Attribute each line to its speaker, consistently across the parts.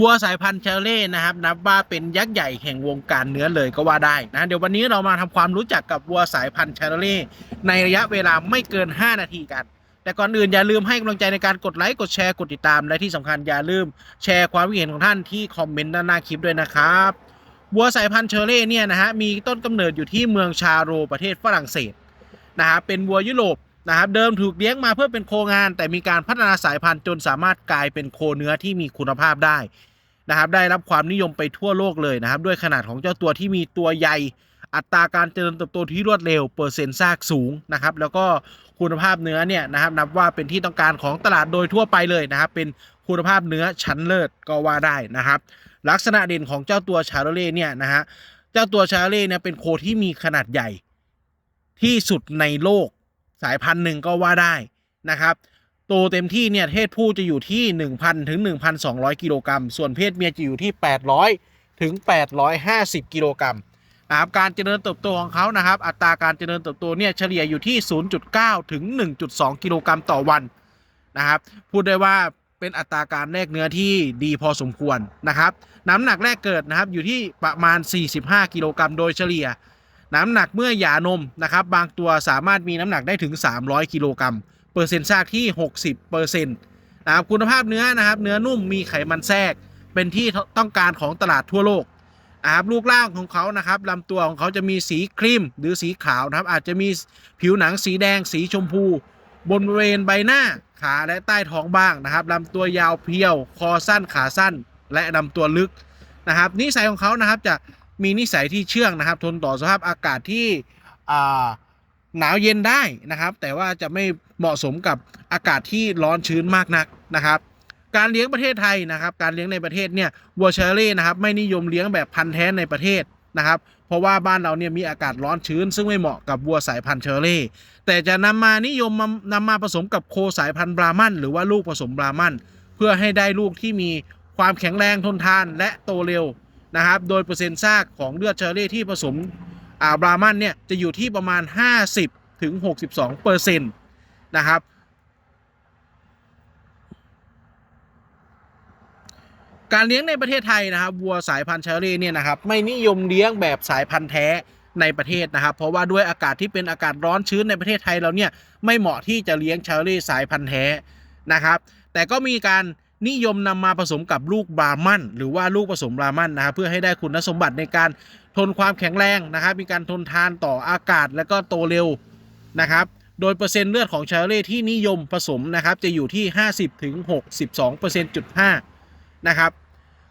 Speaker 1: วัวสายพันธุ์เชลเล่นะครับนับว่าเป็นยักษ์ใหญ่แห่งวงการเนื้อเลยก็ว่าได้นะเดี๋ยววันนี้เรามาทำความรู้จักกับวัวสายพันธุ์เชลเล่ในระยะเวลาไม่เกิน 5 นาทีกัน แต่ก่อนอื่นอย่าลืมให้กำลังใจในการกดไลค์กดแชร์กดติดตาม และที่สำคัญอย่าลืมแชร์ความคิดเห็นของท่านที่คอมเมนต์ด้านหน้าคลิปด้วยนะครับวัวสายพันธุ์เชลเล่เนี่ยนะฮะมีต้นกำเนิดอยู่ที่เมืองชาโรประเทศฝรั่งเศสนะฮะเป็นวัวยุโรปนะครับเดิมถูกเลี้ยงมาเพื่อเป็นโคงาน แต่มีการพัฒนาสายพันธุ์จนสามารถกลายเป็นโคเนื้อที่มีคุณภาพได้ นะครับได้รับความนิยมไปทั่วโลกเลยนะครับ ด้วยขนาดของเจ้าตัวที่มีตัวใหญ่อัตราการเจริญเติบโตที่รวดเร็วเปอร์เซ็นต์ซากสูงนะครับแล้วก็คุณภาพเนื้อเนี่ยนะครับนับว่าเป็นที่ต้องการของตลาดโดยทั่วไปเลยนะครับ เป็นคุณภาพเนื้อชั้นเลิศก็ว่าได้นะครับ ลักษณะเด่นของเจ้าตัวชาโรเล่เนี่ยนะฮะเจ้าตัวชาโรเล่เนี่ยเป็นโคที่มีขนาดใหญ่ที่สุดในโลกสายพันธุ์หนึ่งก็ว่าได้นะครับ โตเต็มที่เนี่ยเพศผู้จะอยู่ที่ 1,000 ถึง 1,200 กิโลกรัม ส่วนเพศเมียจะอยู่ที่ 800 ถึง 850 กิโลกรัมนะครับการเจริญเติบโตของเขานะครับ อัตราการเจริญเติบโตเนี่ยเฉลี่ยอยู่ที่ 0.9 ถึง 1.2 กิโลกรัมต่อวันนะครับ พูดได้ว่าเป็นอัตราการแลกเนื้อที่ดีพอสมควรนะครับ น้ำหนักแรกเกิดนะครับอยู่ที่ประมาณ 45 กิโลกรัมโดยเฉลี่ย น้ำหนักเมื่อหย่านมนะครับ บางตัวสามารถมีน้ำหนักได้ถึง 300 กิโลกรัม เปอร์เซ็นต์ซากที่ 60เปอร์เซ็นต์นะครับคุณภาพเนื้อนะครับ เนื้อนุ่มมีไขมันแทรก เป็นที่ต้องการของตลาดทั่วโลกนะครับรูปร่างของเขานะครับลำตัวของเขาจะมีสีครีมหรือสีขาวนะครับ อาจจะมีผิวหนังสีแดง สีชมพู บนบริเวณใบหน้าขาและใต้ท้องบ้างนะครับลำตัวยาวเพียว คอสั้นขาสั้น และลำตัวลึกนะครับ นิสัยของเขานะครับจะมีนิสัยที่เชื่องนะครับ ทนต่อสภาพอากาศที่หนาวเย็นได้นะครับ แต่ว่าจะไม่ เหมาะสมกับอากาศที่ร้อนชื้นมากนักนะครับ การเลี้ยงประเทศไทยนะครับ การเลี้ยงในประเทศเนี่ยวัวเชอรี่นะครับไม่นิยมเลี้ยงแบบพันธุ์แท้ในประเทศนะครับ เพราะว่าบ้านเราเนี่ยมีอากาศร้อนชื้น ซึ่งไม่เหมาะกับวัวสายพันธุ์เชอรี่ แต่จะนำมานิยมมานำมาผสมกับโคสายพันธุ์บรามันหรือว่าลูกผสมบรามันเพื่อให้ได้ลูกที่มีความแข็งแรงทนทานและโตเร็วนะครับ โดยเปอร์เซ็นต์ซากของเลือดเชอรี่ที่ผสมอ่าบรามันเนี่ยจะอยู่ที่ประมาณ 50ถึง62เปอร์เซ็ นะครับ การเลี้ยงในประเทศไทยนะครับวัวสายพันธุ์เชอรี่เนี่ยนะครับไม่นิยมเลี้ยงแบบสายพันธุ์แท้ในประเทศนะครับ เพราะว่าด้วยอากาศที่เป็นอากาศร้อนชื้นในประเทศไทยเราเนี่ยไม่เหมาะที่จะเลี้ยงเชอรี่สายพันธุ์แท้นะครับ แต่ก็มีการนิยมนำมาผสมกับลูกบรามันหรือว่าลูกผสมบรามันนะครับเพื่อให้ได้คุณสมบัติในการทนความแข็งแรงนะครับ มีการทนทานต่ออากาศและก็โตเร็วนะครับ โดยเปอร์เซ็นต์เลือดของชาเล่ที่นิยมผสมนะครับจะอยู่ที่ 50ถึง62เปอร์เซ็นต์จุดนะครับ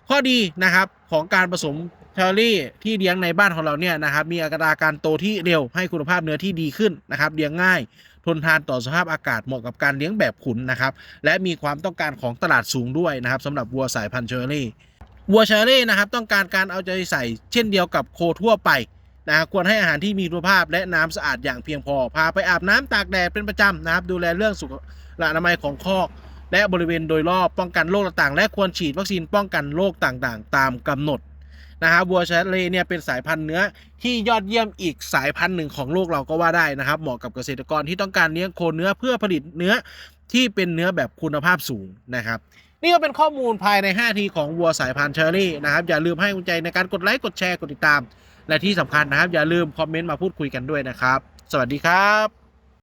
Speaker 1: ข้อดีนะครับของการผสมชาเล่ที่เลี้ยงในบ้านของเราเนี่ยนะครับมีอัตราการโตที่เร็วให้คุณภาพเนื้อที่ดีขึ้นนะครับเลี้ยงง่าย ทนทานต่อสภาพอากาศเหมาะกับการเลี้ยงแบบขุนนะครับและมีความต้องการของตลาดสูงด้วยนะครับสำหรับวัวสายพันธุ์เชอรี่วัวเชอรี่นะครับต้องการการเอาใจใส่เช่นเดียวกับโคทั่วไป นะควรให้อาหารที่มีคุณภาพและน้ำสะอาดอย่างเพียงพอ พาไปอาบน้ำตากแดดเป็นประจำนะครับ ดูแลเรื่องสุขอนามัยของคอก และบริเวณโดยรอบป้องกันโรคต่างๆ และควรฉีดวัคซีนป้องกันโรคต่างๆ ตามกำหนดนะครับวัวเชอรี่เนี่ยเป็นสายพันธุ์เนื้อที่ยอดเยี่ยมอีกสายพันธุ์หนึ่งของโลกเราก็ว่าได้นะครับ เหมาะกับเกษตรกรที่ต้องการเลี้ยงโคเนื้อเพื่อผลิตเนื้อที่เป็นเนื้อแบบคุณภาพสูงนะครับนี่ก็เป็นข้อมูลภายใน 5 ทีของวัวสายพันธุ์เชอรี่นะครับอย่าลืมให้กำลังใจในการกดไลค์กดแชร์กดติดตาม และที่สำคัญนะครับ อย่าลืมคอมเมนต์มาพูดคุยกันด้วยนะครับ สวัสดีครับ